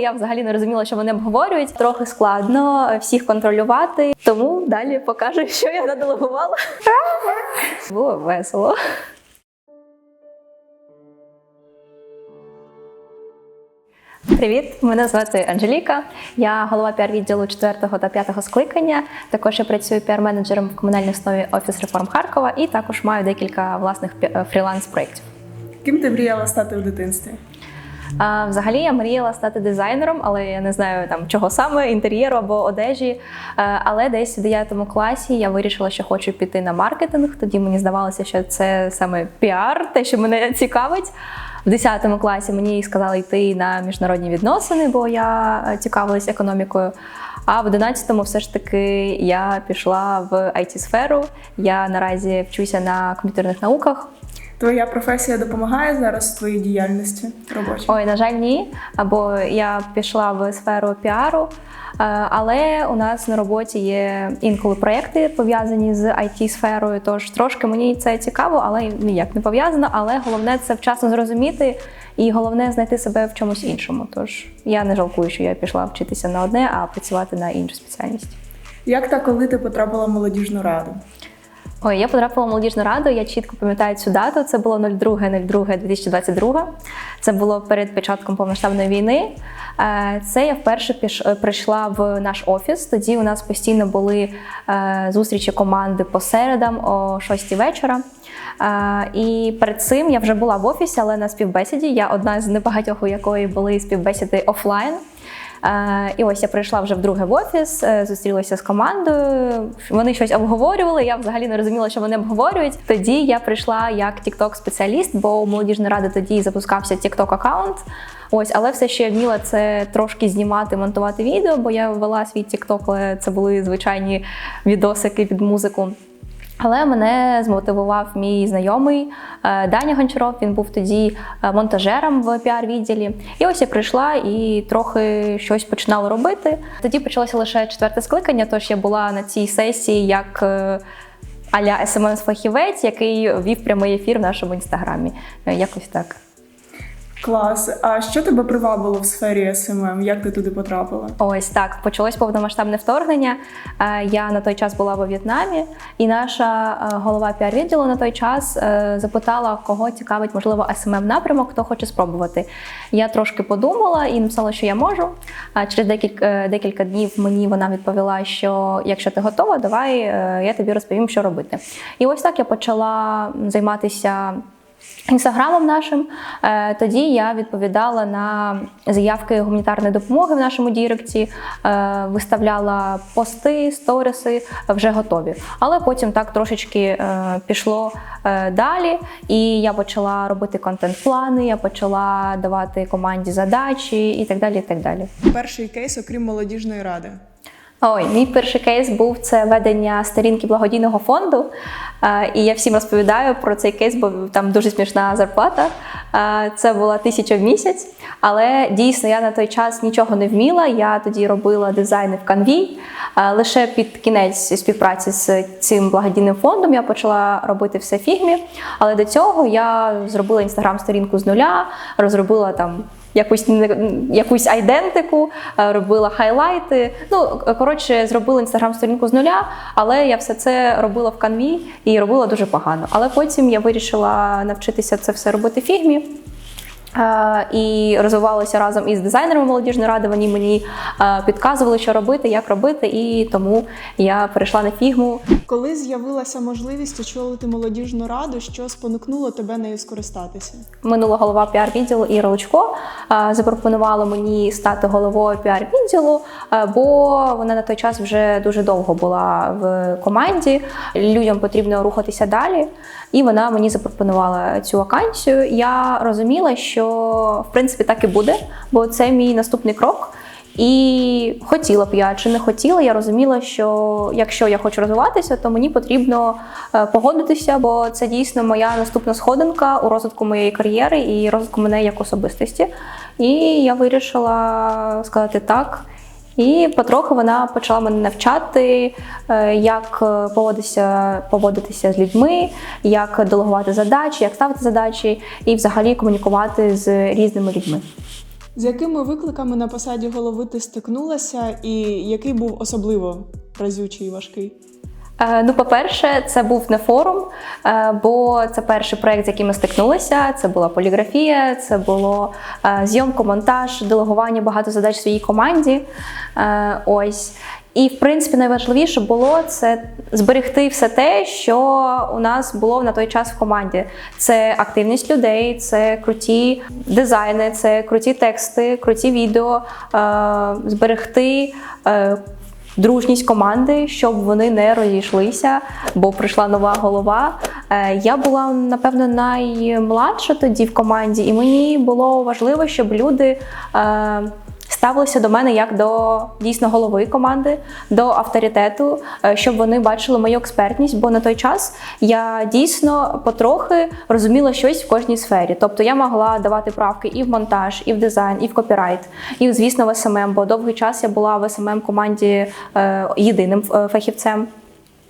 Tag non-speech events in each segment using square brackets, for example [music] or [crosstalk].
Я взагалі не розуміла, що вони обговорюють. Трохи складно всіх контролювати. Тому далі покажу, [laughs] що я наделегувала. [laughs] Було весело. Привіт, мене звати Анжеліка. Я голова піар-відділу 4 та 5 скликання. Також я працюю піар-менеджером в комунальній основі Офіс реформ Харкова і також маю декілька власних фріланс-проєктів. Ким ти мріяла стати в дитинстві? А, взагалі я мріяла стати дизайнером, але я не знаю там чого саме інтер'єру або одежі. Е, Але десь в 9 класі я вирішила, що хочу піти на маркетинг. Тоді мені здавалося, що це саме піар, те, що мене цікавить. В 10 класі мені сказали йти на міжнародні відносини, бо я е, цікавилась економікою. А в 11-му все ж таки я пішла в it сферу Я наразі вчуся на комп'ютерних науках. Твоя професія допомагає зараз в твоїй діяльності робочій? Ой, на жаль, ні. Або я пішла в сферу піару, е, але у нас на роботі є інколи проекти пов'язані з it сферою Тож трошки мені це цікаво, але ніяк не пов'язано. Але головне це вчасно зрозуміти, і головне знайти себе в чомусь іншому. Тож я не жалкую, що я пішла вчитися на одне, а працювати на іншу спеціальність. Як та коли ти потрапила в молодіжну раду? Ой, я потрапила в молодіжну раду. Я чітко пам'ятаю цю дату. Це було 02.02.2022. Це було перед початком повноштабної війни. Е, Це я вперше піш... е, прийшла в наш офіс. Тоді у нас постійно були е, зустрічі команди по середам о 6 вечора. І перед цим я вже була в офісі, але на співбесіді. Я одна з небагатьох, у якої були співбесіди офлайн. Е, І ось я прийшла вже вдруге в офіс, е, зустрілася з командою. Вони щось обговорювали. Я взагалі не розуміла, що вони обговорюють. Тоді я прийшла як tiktok спеціаліст бо у молодіжної ради тоді запускався tiktok аккаунт Ось, але все ще вміла це трошки знімати, монтувати відео, бо я вела свій TikTok, але це були звичайні відосики під музику. Але мене змотивував мій знайомий е, Даня Гончаров. Він був тоді е, монтажером в піар-відділі. І ось я прийшла і трохи щось починала робити. Тоді почалося лише четверте скликання, тож я була на цій сесії як е, аля смс фахівець який вів прямий ефір в нашому інстаграмі. Якось так. Клас. А що тебе привабило в сфері СММ? Як ти туди потрапила? Ось так почалось повномасштабне вторгнення. Е, Я на той час була во В'єтнамі, і наша е, голова піар-відділу на той час е, запитала, кого цікавить, можливо, smm напрямок, хто хоче спробувати. Я трошки подумала і написала, що я можу. А Через декілька, декілька днів мені вона відповіла, що якщо ти готова, давай я тобі розповім, що робити. І ось так я почала займатися. Інстаграмом нашим Е, тоді я відповідала на заявки гуманітарної допомоги в нашому Діректі, е, виставляла пости, сторіси вже готові. Але потім так трошечки е, пішло далі, і я почала робити контент-плани, я почала давати команді задачі і так далі. І так далі. Перший кейс, окрім молодіжної ради. Ой, мій перший кейс був це ведення сторінки благодійного фонду. Е, І я всім розповідаю про цей кейс, бо там дуже смішна зарплата. Е, Це була тисяча в місяць. Але дійсно я на той час нічого не вміла. Я тоді робила дизайни в канві. Е, Лише під кінець співпраці з цим благодійним фондом я почала робити все фігмі. Але до цього я зробила інстаграм-сторінку з нуля, розробила там якусь якусь айдентику, е, робила хайлайти. Ну коротше, зробила інстаграм-сторінку з нуля, але я все це робила в канві і робила дуже погано. Але потім я вирішила навчитися це все робити в фігмі. Е, І розвивалася разом із дизайнерами молодіжної ради. Вони мені е, підказували, що робити, як робити, і тому я перейшла на фігму. Коли з'явилася можливість очолити молодіжну раду, що спонукнуло тебе нею скористатися? Минула голова піар-відділу Іра Лучко е, запропонувала мені стати головою піар-відділу, е, бо вона на той час вже дуже довго була в команді. Людям потрібно рухатися далі. І вона мені запропонувала цю вакансію. Я розуміла, що в принципі так і буде, бо це мій наступний крок. І хотіла б я чи не хотіла, я розуміла, що якщо я хочу розвиватися, то мені потрібно е, погодитися, бо це дійсно моя наступна сходинка у розвитку моєї кар'єри і розвитку мене як особистості. І я вирішила сказати так. І потроху вона почала мене навчати, е, як е, поводитися, поводитися з людьми, як делегувати задачі, як ставити задачі, і взагалі комунікувати з різними людьми. З якими викликами на посаді голови ти стикнулася, і який був особливо разючий і важкий? Е, Ну, по-перше, це був не форум, е, бо це перший проект, з яким ми стикнулися. Це була поліграфія, це було е, зйомка, монтаж, делегування багато задач своїй команді. Ось. І, в принципі, найважливіше було це зберегти все те, що у нас було на той час в команді. Це активність людей, це круті дизайни, це круті тексти, круті відео, зберегти. Е, дружність команди, щоб вони не розійшлися, бо прийшла нова голова. Е, Я була напевно наймладша тоді в команді, і мені було важливо, щоб люди. Ставилися до мене як до дійсно голови команди, до авторитету, е, щоб вони бачили мою експертність. Бо на той час я дійсно потрохи розуміла щось в кожній сфері. Тобто я могла давати правки і в монтаж, і в дизайн, і в копірайт, і звісно в СММ, бо довгий час я була в СММ команді е, єдиним е, фахівцем.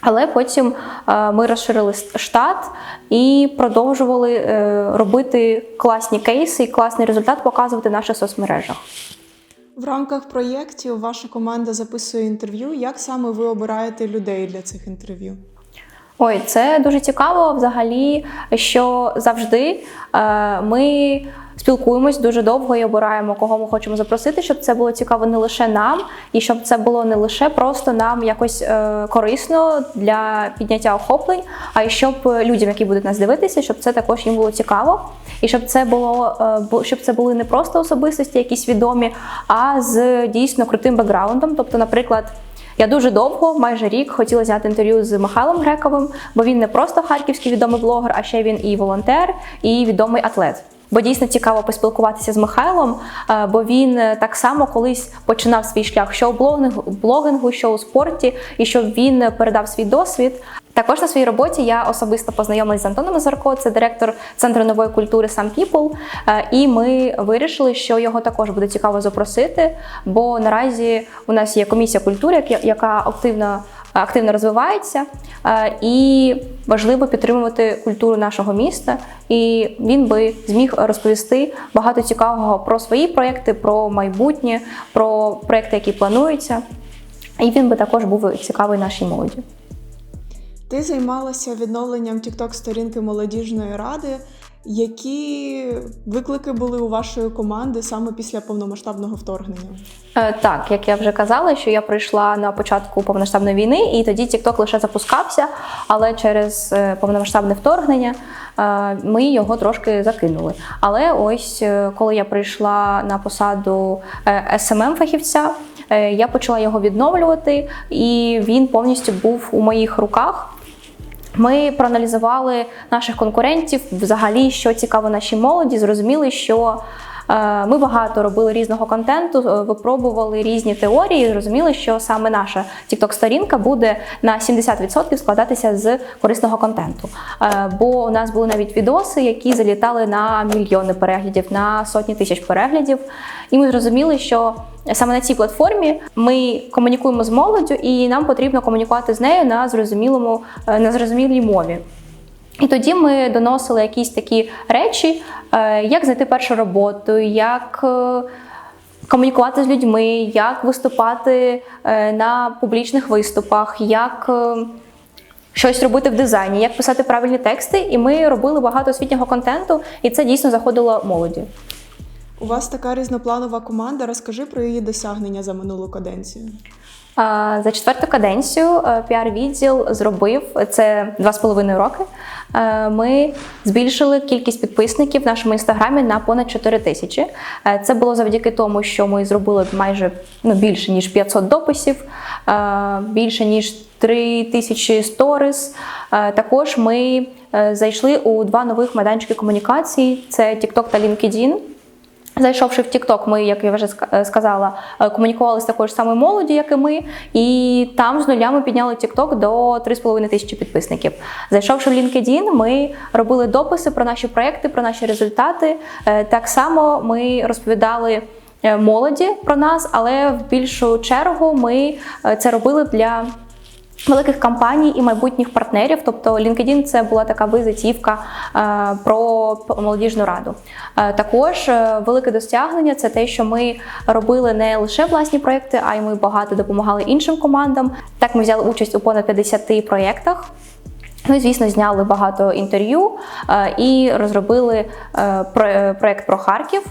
Але потім ми розширили штат і продовжували робити класні кейси і класний результат показувати в наших соцмережах. В рамках проєктів ваша команда записує інтерв'ю. Як саме ви обираєте людей для цих інтерв'ю? Ой, це дуже цікаво взагалі, що завжди е, ми спілкуємось дуже довго і обираємо, кого ми хочемо запросити, щоб це було цікаво не лише нам, і щоб це було не лише просто нам якось е, корисно для підняття охоплень, а й щоб людям, які будуть нас дивитися, щоб це також їм було цікаво, і щоб це було е, щоб це були не просто особистості, якісь відомі, а з дійсно крутим бекграундом. Тобто, наприклад. Я дуже довго, майже рік, хотіла зняти інтерв'ю з Михайлом Грековим, бо він не просто харківський відомий блогер, а ще він і волонтер, і відомий атлет. Бо дійсно цікаво поспілкуватися з Михайлом, е, бо він е, так само колись починав свій шлях, що у блогингу, що у спорті, і щоб він передав свій досвід. Також на своїй роботі я особисто познайомилася з Антоном Зарко, це директор центру нової культури Some People. Е, І ми вирішили, що його також буде цікаво запросити. Бо наразі у нас є комісія культури, яка активно активно розвивається, е, і важливо підтримувати культуру нашого міста. І він би зміг розповісти багато цікавого про свої проекти, про майбутнє, про проекти, які плануються. І він би також був цікавий нашій молоді. Ти займалася відновленням TikTok сторінки молодіжної ради. Які виклики були у вашої команди саме після повномасштабного вторгнення? Е, Так, як я вже казала, що я прийшла на початку повномасштабної війни, і тоді TikTok лише запускався, але через е, повномасштабне вторгнення е, ми його трошки закинули. Але ось коли я прийшла на посаду smm фахівця я почала його відновлювати, і він повністю був у моїх руках. Ми проаналізували наших конкурентів, взагалі, що цікаво нашій молоді, зрозуміли, що ми багато робили різного контенту, е, випробували різні теорії, зрозуміли, що саме наша tiktok сторінка буде на 70% складатися з корисного контенту. Е, Бо у нас були навіть відоси, які залітали на мільйони переглядів, на сотні тисяч переглядів. І ми зрозуміли, що саме на цій платформі ми комунікуємо з молоддю, і нам потрібно комунікувати з нею на зрозумілому е, на зрозумілій мові. І тоді ми доносили якісь такі речі, е, як знайти першу роботу, як е, комунікувати з людьми, як виступати е, на публічних виступах, як щось робити в дизайні, як писати правильні тексти. І ми робили багато освітнього контенту, і це дійсно заходило молоді. У вас така різнопланова команда. Розкажи про її досягнення за минулу каденцію. За четверту каденцію е, піар-відділ зробив це два з половиною роки. е, Ми збільшили кількість підписників в нашому інстаграмі на понад 4 тисячі. Е, Це було завдяки тому, що ми зробили майже ну, більше ніж 500 дописів, більше ніж 3 тисячі сторіс. Також ми зайшли у два нових майданчики комунікацій: це TikTok та LinkedIn. Зайшовши в TikTok, ми, як я вже е, сказала, е, комунікували з такою ж самою молоді, як і ми, і там з нуля ми підняли TikTok до 3,5 тисячі підписників. Зайшовши в LinkedIn, ми робили дописи про наші проекти, про наші результати. Е, Так само ми розповідали молоді про нас, але в більшу чергу ми це робили для великих компаній і майбутніх партнерів. Тобто LinkedIn – це була така визитівка е, про молодіжну раду. Е, Також е, велике досягнення це те, що ми робили не лише власні проекти, а й ми багато допомагали іншим командам. Так ми взяли участь у понад 50 проєктах. І звісно, зняли багато інтерв'ю і розробили про- проект про Харків.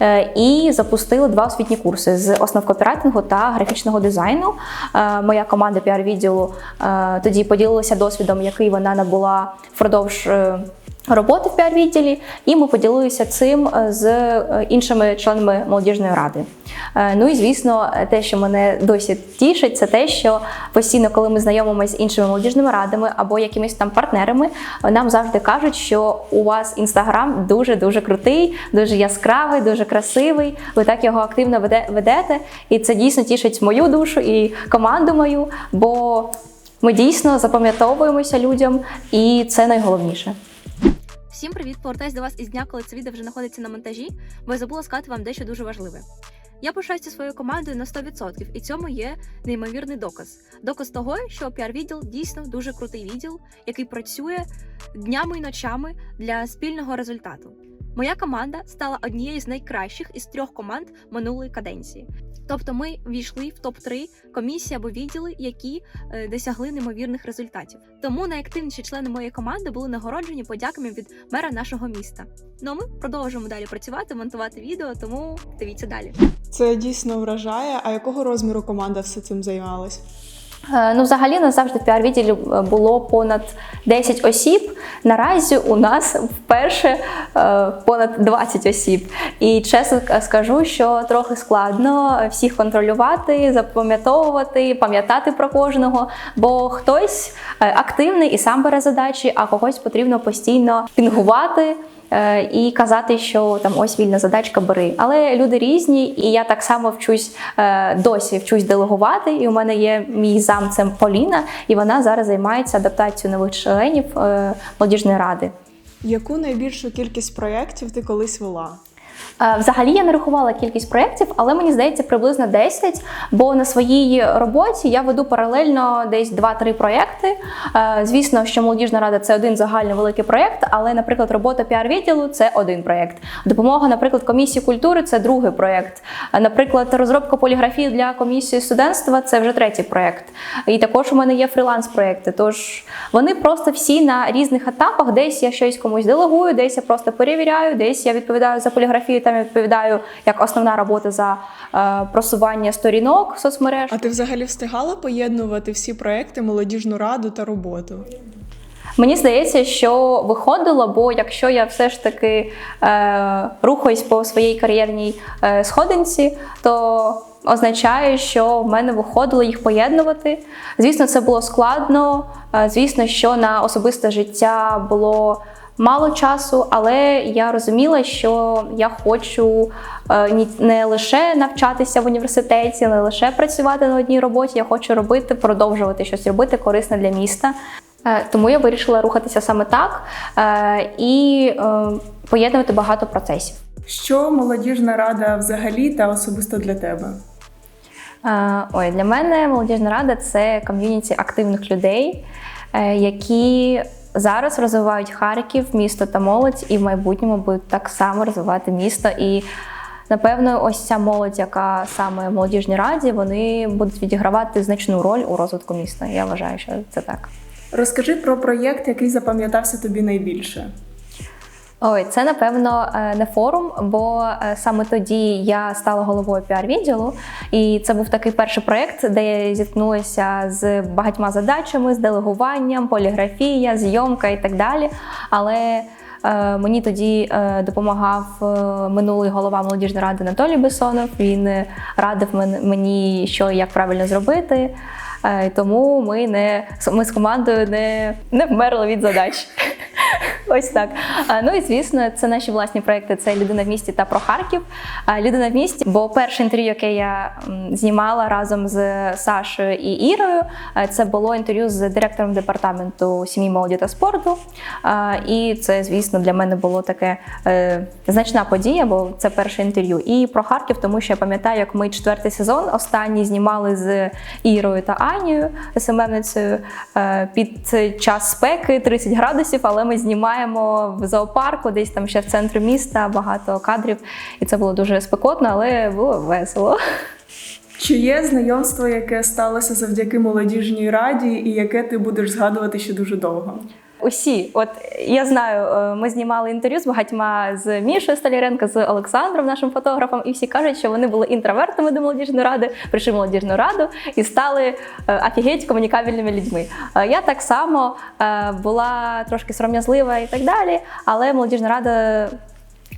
Е, І запустили два освітні курси з основ копірайтингу та графічного дизайну. Е, Моя команда піар-відділу е, тоді поділилася досвідом, який вона набула впродовж роботи в піар-відділі, і ми поділилися цим е, з е, іншими членами молодіжної ради. Е, Ну і звісно, те, що мене досі тішить, це те, що постійно, коли ми знайомимося з іншими молодіжними радами або якимись там партнерами, нам завжди кажуть, що у вас інстаграм дуже дуже крутий, дуже яскравий, дуже красивий. Ви так його активно веде- ведете, і це дійсно тішить мою душу і команду мою, бо ми дійсно запам'ятовуємося людям, і це найголовніше. Всім привіт! Повертаюсь до вас із дня, коли це відео вже знаходиться на монтажі, бо я забула сказати вам дещо дуже важливе. Я пишаюся своєю командою на 100%, і цьому є неймовірний доказ. Доказ того, що піар-відділ дійсно дуже крутий відділ, який працює днями і ночами для спільного результату. Моя команда стала однією з найкращих із трьох команд минулої каденції. Тобто ми війшли в топ-3 комісії або відділи, які е, досягли неймовірних результатів. Тому найактивніші члени моєї команди були нагороджені подяками від мера нашого міста. Ну а ми продовжуємо далі працювати, монтувати відео, тому дивіться далі. Це дійсно вражає. А якого розміру команда все цим займалась? Е, Ну, взагалі, нас завжди в піар-відділі е, було понад 10 осіб. Наразі у нас вперше е, понад 20 осіб. І чесно скажу, що трохи складно всіх контролювати, запам'ятовувати, пам'ятати про кожного, бо хтось активний і сам бере задачі, а когось потрібно постійно пінгувати. Е, І казати, що там ось вільна задачка бери. Але люди різні, і я так само вчусь е, досі вчусь делегувати. І у мене є мій зам це Поліна, і вона зараз займається адаптацією нових членів е, молодіжної ради. Яку найбільшу кількість проєктів ти колись вела? Е, Взагалі я не рахувала кількість проєктів, але мені здається приблизно 10, бо на своїй роботі я веду паралельно десь 2-3 проєкти. Е, Звісно, що молодіжна рада це один загальний великий проєкт, але, наприклад, робота піар-відділу це один проєкт. Допомога, наприклад, комісії культури це другий проєкт. Е, Наприклад, розробка поліграфії для комісії студентства це вже третій проєкт. І також у мене є фріланс-проєкти. Тож вони просто всі на різних етапах. Десь я щось комусь делегую, десь я просто перевіряю, десь я відповідаю за поліграфію, там я відповідаю як основна робота за е, просування сторінок в соцмереж. А ти взагалі встигала поєднувати всі проекти, молодіжну раду та роботу? Мені здається, що виходило, бо якщо я все ж таки е, рухаюсь по своїй кар'єрній е, сходинці, то означає, що в мене виходило їх поєднувати. Звісно, це було складно. Е, звісно, що на особисте життя було мало часу, але я розуміла, що я хочу е, не лише навчатися в університеті, не лише працювати на одній роботі. Я хочу робити, продовжувати щось робити корисне для міста. Е, Тому я вирішила рухатися саме так е, і поєднувати багато процесів. Що молодіжна рада взагалі та особисто для тебе? Ой, для мене молодіжна рада це ком'юніті активних людей, які зараз розвивають Харків, місто та молодь, і в майбутньому будуть так само розвивати місто. І напевно, ось ця молодь, яка саме в молодіжній раді, вони будуть відігравати значну роль у розвитку міста. Я вважаю, що це так. Розкажи про проєкт, який запам'ятався тобі найбільше. Ой, це напевно е, не форум, бо е, саме тоді я стала головою піар-відділу, і це був такий перший проєкт, де я зіткнулася з багатьма задачами, з делегуванням, поліграфія, зйомка і так далі. Але е, мені тоді допомагав минулий голова молодіжної ради Анатолій Бесонов. Він радив мені, що і як правильно зробити. Тому ми не ми з командою не, не вмерли від задач. Ось так. Ну і звісно, це наші власні проекти. Це людина в місті та про Харків. Людина в місті, бо перше інтерв'ю, яке я знімала разом з Сашою і Ірою, це було інтерв'ю з директором департаменту сім'ї, молоді та спорту. І це, звісно, для мене було таке е, значна подія, бо це перше інтерв'ю. І про Харків, тому що я пам'ятаю, як ми четвертий сезон останній знімали з Ірою та Анією, СММницею, е, під час спеки 30 градусів, але ми знімаємо в зоопарку, десь там ще в центрі міста, багато кадрів. І це було дуже спекотно, але було весело. Чи є знайомство, яке сталося завдяки молодіжній раді, і яке ти будеш згадувати ще дуже довго? Усі, от я знаю, е, ми знімали інтерв'ю з багатьма з Мішою Столяренко, з Олександром, нашим фотографом, і всі кажуть, що вони були інтровертами до молодіжної ради, прийшли в молодіжну раду і стали е, офігеть комунікабельними людьми. Е, Я так само була трошки сором'язлива і так далі, але молодіжна рада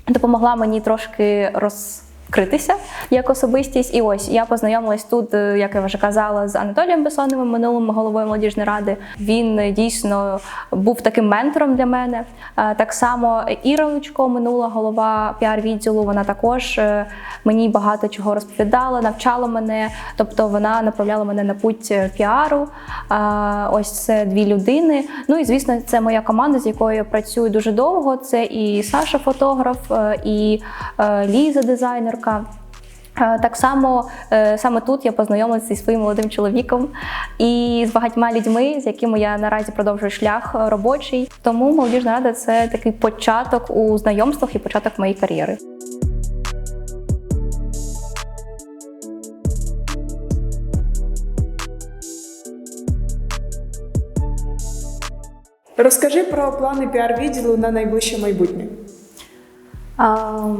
допомогла мені трошки роз. Критися як особистість, і ось я познайомилась тут, е, як я вже казала, з Анатолієм Бесоновим, минулим головою молодіжної ради. Він е, дійсно був таким ментором для мене. Е, Так само Іра Лучко, минула голова піар-відділу. Вона також мені багато чого розповідала, навчала мене. Тобто вона направляла мене на путь піару. Ось це дві людини. Ну і звісно, це моя команда, з якою я працюю дуже довго. Це і Саша, фотограф, і Ліза, дизайнерка. Е, Так само е, саме тут я познайомилася зі своїм молодим чоловіком і з багатьма людьми, з якими я наразі продовжую шлях робочий. Тому молодіжна рада це такий початок у знайомствах і початок моєї кар'єри. Розкажи про плани піар-відділу на найближче майбутнє. А.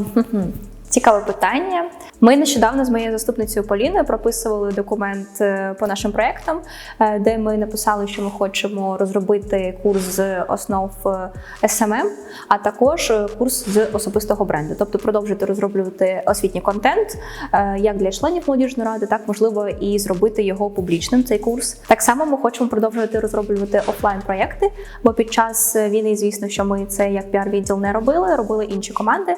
Цікаве питання. Ми нещодавно з моєю заступницею Поліною прописували документ е, по нашим проектам, е, де ми написали, що ми хочемо розробити курс з основ е, SMM, а також курс з особистого бренду, тобто продовжити розроблювати освітній контент як для членів молодіжної ради, так можливо і зробити його публічним. Цей курс. Так само ми хочемо продовжувати розроблювати офлайн проекти, бо під час війни, звісно, що ми це як піар-відділ не робили, робили інші команди.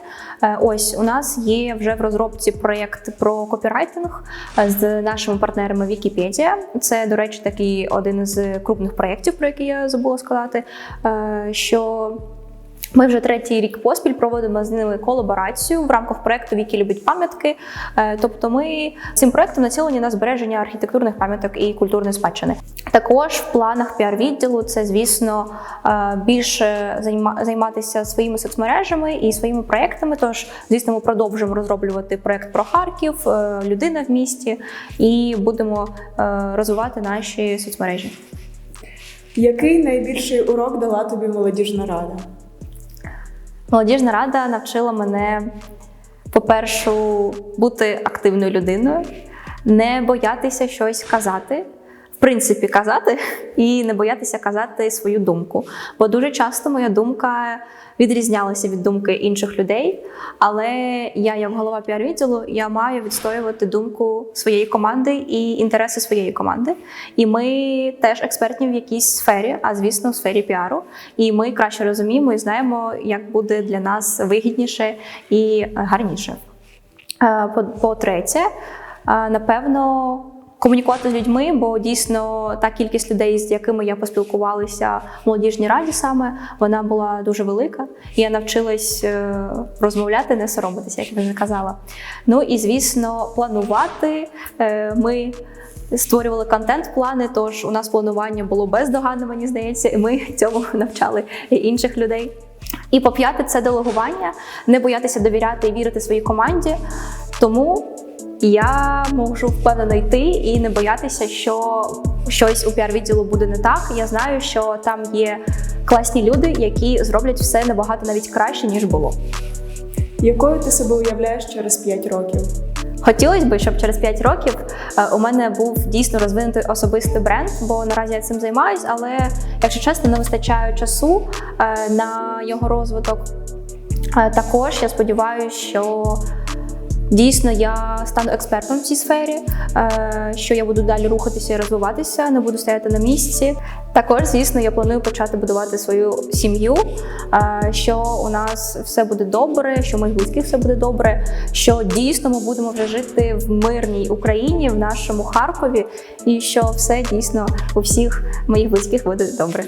Ось у нас є вже в розробці проєкт про копірайтинг е, з нашими партнерами Вікіпедія. Це, до речі, такий один з крупних проєктів, про який я забула сказати. е, Що ми вже третій рік поспіль проводимо з ними колаборацію в рамках проекту Вікі любить пам'ятки. Е, Тобто, ми цим проектом націлені на збереження архітектурних пам'яток і культурної спадщини. Також в планах піар-відділу це, звісно, е, більше займа- займатися своїми соцмережами і своїми проектами. Тож, звісно, ми продовжуємо розроблювати проект про Харків, е, людина в місті, і будемо розвивати наші соцмережі. Який найбільший урок дала тобі молодіжна рада? Молодіжна рада навчила мене, по-перше, бути активною людиною, не боятися щось казати. Принципі, казати і не боятися казати свою думку. Бо дуже часто моя думка відрізнялася від думки інших людей. Але я, як голова піар-відділу, я маю відстоювати думку своєї команди і інтереси своєї команди. І ми теж експертні в якійсь сфері, а звісно, в сфері піару. І ми краще розуміємо і знаємо, як буде для нас вигідніше і гарніше. Е, по- По-третє, е, напевно, комунікувати з людьми, бо дійсно та кількість людей, з якими я поспілкувалася в молодіжній раді, саме вона була дуже велика. І я навчилась е, розмовляти, не соромитися, як я вже казала. Ну і звісно, планувати. Е, Ми створювали контент-плани, тож у нас планування було бездоганне, мені здається, і ми [laughs] цьому навчали інших людей. І по п'яте, це делегування, не боятися довіряти і вірити своїй команді. Тому я можу впевнено йти і не боятися, що щось у піар-відділу буде не так. Я знаю, що там є класні люди, які зроблять все набагато навіть краще, ніж було. Якою ти себе уявляєш через 5 років? Хотілося б, щоб через 5 років е, у мене був дійсно розвинутий особистий бренд, бо наразі я цим займаюсь, але якщо чесно, не вистачає часу е, на його розвиток. Е, Також я сподіваюся, що дійсно я стану експертом в цій сфері, е, що я буду далі рухатися і розвиватися, не буду стояти на місці. Також, звісно, я планую почати будувати свою сім'ю, е, що у нас все буде добре, що у моїх близьких все буде добре, що дійсно ми будемо вже жити в мирній Україні, в нашому Харкові, і що все дійсно у всіх моїх близьких буде добре.